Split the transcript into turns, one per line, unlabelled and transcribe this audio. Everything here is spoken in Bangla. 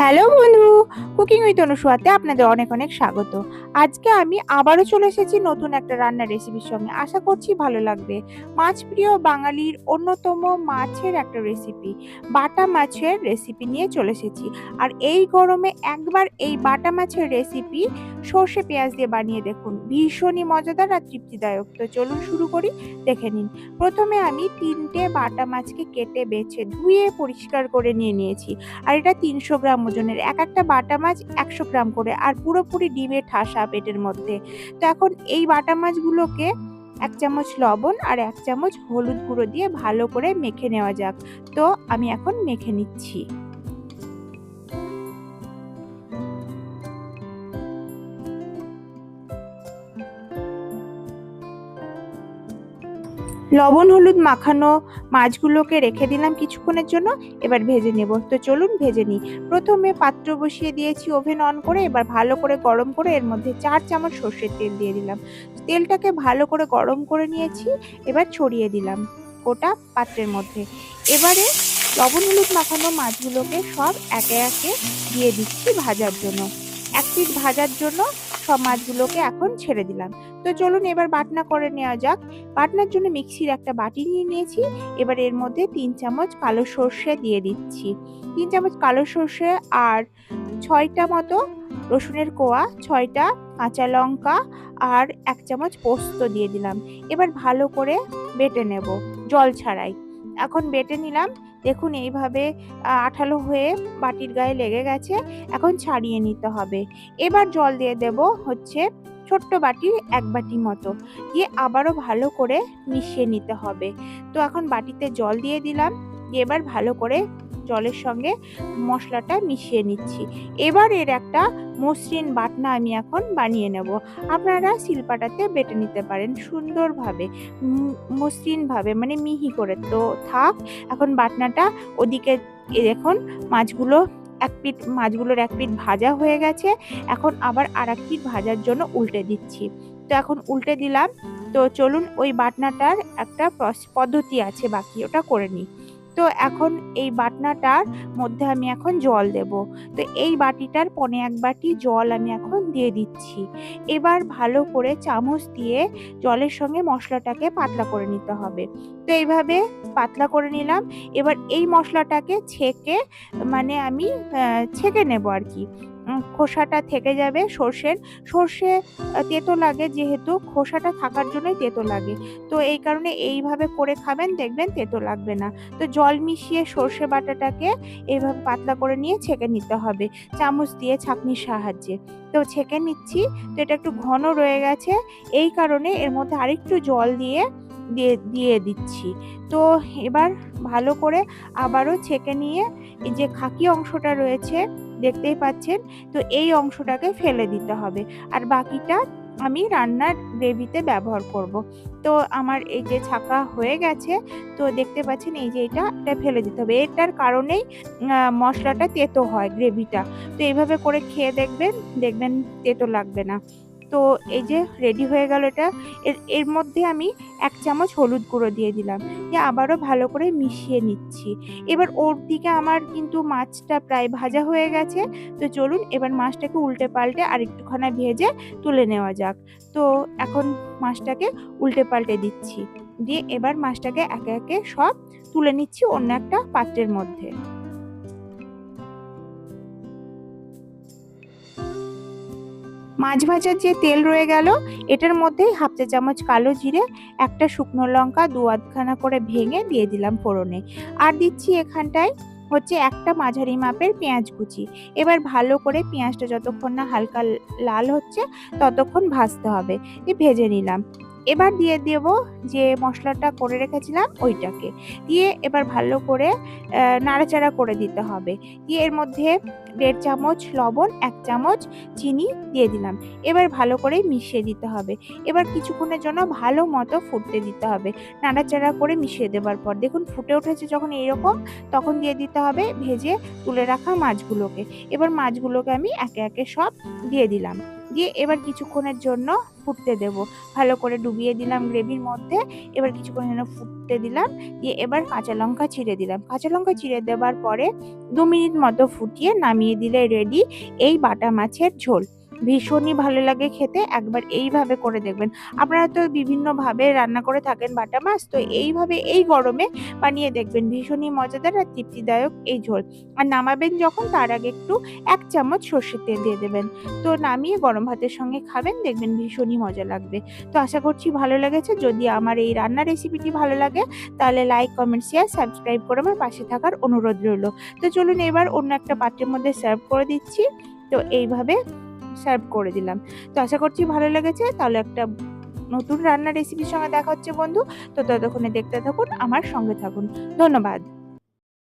হ্যালো বন্ধু, কুকিং উইথ অনুসুয়াতে আপনাদের অনেক অনেক স্বাগত। আজকে আমি আবারও চলে এসেছি নতুন একটা রান্নার রেসিপির সঙ্গে। আশা করছি ভালো লাগবে। মাছ প্রিয় বাঙালির অন্যতম মাছের একটা রেসিপি, বাটা মাছের রেসিপি নিয়ে চলে এসেছি। আর এই গরমে একবার এই বাটা মাছের রেসিপি সর্ষে পেঁয়াজ দিয়ে বানিয়ে দেখুন। ভীষণই মজাদার আর তৃপ্তিদায়ক। তো চলুন শুরু করি, দেখে নিন। প্রথমে আমি তিনটে বাটা মাছকে কেটে বেছে ধুয়ে পরিষ্কার করে নিয়ে নিয়েছি। আর এটা তিনশো গ্রাম ওজনের এক একটা বাটা মাছ একশো গ্রাম করে আর পুরোপুরি ডিমের ঠাসা পেটের মধ্যে। তো এখন এই বাটা মাছগুলোকে এক চামচ লবণ আর এক চামচ হলুদ গুঁড়ো দিয়ে ভালো করে মেখে নেওয়া যাক। তো আমি এখন মেখে নিচ্ছি। লবণ, হলুদ মাখানো মাছগুলোকে রেখে দিলাম কিছুক্ষণের জন্য, এবার ভেজে নেব। তো চলুন ভেজে নিই। প্রথমে পাত্র বসিয়ে দিয়েছি ওভেন অন করে, এবার ভালো করে গরম করে এর মধ্যে চার চামচ সর্ষের তেল দিয়ে দিলাম। তেলটাকে ভালো করে গরম করে নিয়েছি, এবার ছড়িয়ে দিলাম গোটা পাত্রের মধ্যে। এবারে লবণ, হলুদ মাখানো মাছগুলোকে সব একে একে দিয়ে দিচ্ছি ভাজার জন্য। এক পিস ভাজার জন্য সব মাছগুলোকে এখন ছেড়ে দিলাম। তো চলুন এবার বাটনা করে নেওয়া যাক। বাটনার জন্য মিক্সির একটা বাটি নিয়ে নিয়েছি। এবার এর মধ্যে তিন চামচ কালো সর্ষে দিয়ে দিচ্ছি। তিন চামচ কালো সর্ষে আর ছয়টা মতো রসুনের কোয়া, ছয়টা কাঁচা লঙ্কা আর এক চামচ পোস্ত দিয়ে দিলাম। এবার ভালো করে বেটে নেব জল ছাড়াই। এখন বেটে নিলাম। দেখুন এইভাবে আঠালো হয়ে বাটির গায়ে লেগে গেছে। এখন ছাড়িয়ে নিতে হবে। এবার জল দিয়ে দেব হচ্ছে ছোট্ট বাটি এক বাটি মতো। দিয়ে আবারও ভালো করে মিশিয়ে নিতে হবে। তো এখন বাটিতে জল দিয়ে দিলাম। এবার ভালো করে জলের সঙ্গে মশলাটা মিশিয়ে নিচ্ছি। এবার এর একটা মসৃণ বাটনা আমি এখন বানিয়ে নেব। আপনারা শিলপাটাতে বেটে নিতে পারেন সুন্দরভাবে মসৃণভাবে মানে মিহি করে। তো থাক, এখন বাটনাটা ওদিকে দেখুন, মাছগুলো এক পিঠ মাছগুলোর এক পিঠ ভাজা হয়ে গেছে। এখন আবার আর এক পিঠ ভাজার জন্য উল্টে দিচ্ছি। তো এখন উল্টে দিলাম। তো চলুন ওই বাটনাটার একটা পদ্ধতি আছে বাকি, ওটা করে নিই। তো এখন এই বাটনাটার মধ্যে আমি এখন জল দেব। তো এই বাটিটার পনে এক বাটি জল আমি এখন দিয়ে দিচ্ছি। এবার ভালো করে চামচ দিয়ে জলের সঙ্গে মশলাটাকে পাতলা করে নিতে হবে। তো এইভাবে পাতলা করে নিলাম। এবার এই মশলাটাকে ছেঁকে মানে আমি ছেঁকে নেব আর কি। খোসাটা থেকে যাবে সর্ষের। সর্ষে তেতো লাগে যেহেতু, খোসাটা থাকার জন্যই তেতো লাগে। তো এই কারণে এইভাবে করে খাবেন, দেখবেন তেতো লাগবে না। তো জল মিশিয়ে সর্ষে বাটাটাকে এইভাবে পাতলা করে নিয়ে ছেঁকে নিতে হবে। চামচ দিয়ে ছাঁকনির সাহায্যে। তো ছেঁকে নিচ্ছি, তো এটা একটু ঘন রয়ে গেছে। এই কারণে এর মধ্যে আরেকটু জল দিয়ে দিয়ে দিয়ে দিচ্ছি। তো এবার ভালো করে আবারও ছেঁকে নিয়ে, এই যে খাকি অংশটা রয়েছে দেখতেই পাচ্ছেন, তো এই অংশটাকে ফেলে দিতে হবে। আর বাকিটা আমি রান্নার গ্রেভিতে ব্যবহার করব। তো আমার এই যে ছাকা হয়ে গেছে, তো দেখতে পাচ্ছেন এই যে এটা এটা ফেলে দিতে হবে। এটার কারণেই মশলাটা তেতো হয় গ্রেভিটা। তো এইভাবে করে খেয়ে দেখবেন দেখবেন তেতো লাগবে না। তো এই যে রেডি হয়ে গেল এটা, এর এর মধ্যে আমি এক চামচ হলুদ গুঁড়ো দিয়ে দিলাম। দিয়ে আবারও ভালো করে মিশিয়ে নিচ্ছি। এবার ওর দিকে আমার কিন্তু মাছটা প্রায় ভাজা হয়ে গেছে। তো চলুন এবার মাছটাকে উল্টে পাল্টে আর একটুখানি ভেজে তুলে নেওয়া যাক। তো এখন মাছটাকে উল্টে পাল্টে দিচ্ছি। দিয়ে এবার মাছটাকে একে একে সব তুলে নিচ্ছি অন্য একটা পাত্রের মধ্যে। মাছ ভাজার যে তেল রয়ে গেল, এটার মধ্যেই হাফ চা চামচ কালো জিরে, একটা শুকনো লঙ্কা দু আধখানা করে ভেঙে দিয়ে দিলাম ফোড়নে। আর দিচ্ছি এখানটায় হচ্ছে একটা মাঝারি মাপের পেঁয়াজ কুচি। এবার ভালো করে পেঁয়াজটা যতক্ষণ না হালকা লাল হচ্ছে, ততক্ষণ ভাজতে হবে। ভেজে নিলাম। এবার দিয়ে দেব যে মশলাটা করে রেখেছিলাম ওইটাকে। দিয়ে এবার ভালো করে নাড়াচাড়া করে দিতে হবে। দিয়ে এর মধ্যে দেড় চামচ লবণ, এক চামচ চিনি দিয়ে দিলাম। এবার ভালো করে মিশিয়ে দিতে হবে। এবার কিছুক্ষণের জন্য ভালো মতো ফুটতে দিতে হবে। নাড়াচাড়া করে মিশিয়ে দেওয়ার পর। দেখুন ফুটে উঠেছে যখন এইরকম, তখন দিয়ে দিতে হবে ভেজে তুলে রাখা মাছগুলোকে। এবার মাছগুলোকে আমি একে একে সব দিয়ে দিলাম। দিয়ে এবার কিছুক্ষণের জন্য ফুটতে দেব। ভালো করে ডুবিয়ে দিলাম গ্রেভির মধ্যে, এবার কিছুক্ষণের জন্য ফুটতে দিলাম, দিয়ে এবার কাঁচা লঙ্কা ছিঁড়ে দিলাম। কাঁচা লঙ্কা ছিঁড়ে দেওয়ার পরে দু মিনিট মতো ফুটিয়ে নামিয়ে দিলে রেডি এই বাটা মাছের ঝোল। ভীষণই ভালো লাগে খেতে একবার এইভাবে করে দেখবেন। আপনারা তো বিভিন্নভাবে রান্না করে থাকেন বাটা মাছ তো এইভাবে এই গরমে বানিয়ে দেখবেন ভীষণই মজাদার আর তৃপ্তিদায়ক এই ঝোল। আর নামাবেন যখন তার আগে একটু এক চামচ সর্ষের তেল দিয়ে দেবেন। তো নামিয়ে গরম ভাতের সঙ্গে খাবেন দেখবেন ভীষণই মজা লাগবে। তো আশা করছি ভালো লেগেছে। যদি আমার এই রান্নার রেসিপিটি ভালো লাগে তাহলে লাইক কমেন্ট শেয়ার সাবস্ক্রাইব করে আমার পাশে থাকার অনুরোধ রইল। তো চলুন এবার অন্য একটা পাত্রের মধ্যে সার্ভ করে দিচ্ছি। তো এইভাবে সার্ভ করে দিলাম। তো আশা করছি ভালো লেগেছে। তাহলে একটা নতুন রান্নার রেসিপির সঙ্গে দেখা হচ্ছে বন্ধু। তো ততক্ষণে দেখতে থাকুন, আমার সঙ্গে থাকুন। ধন্যবাদ।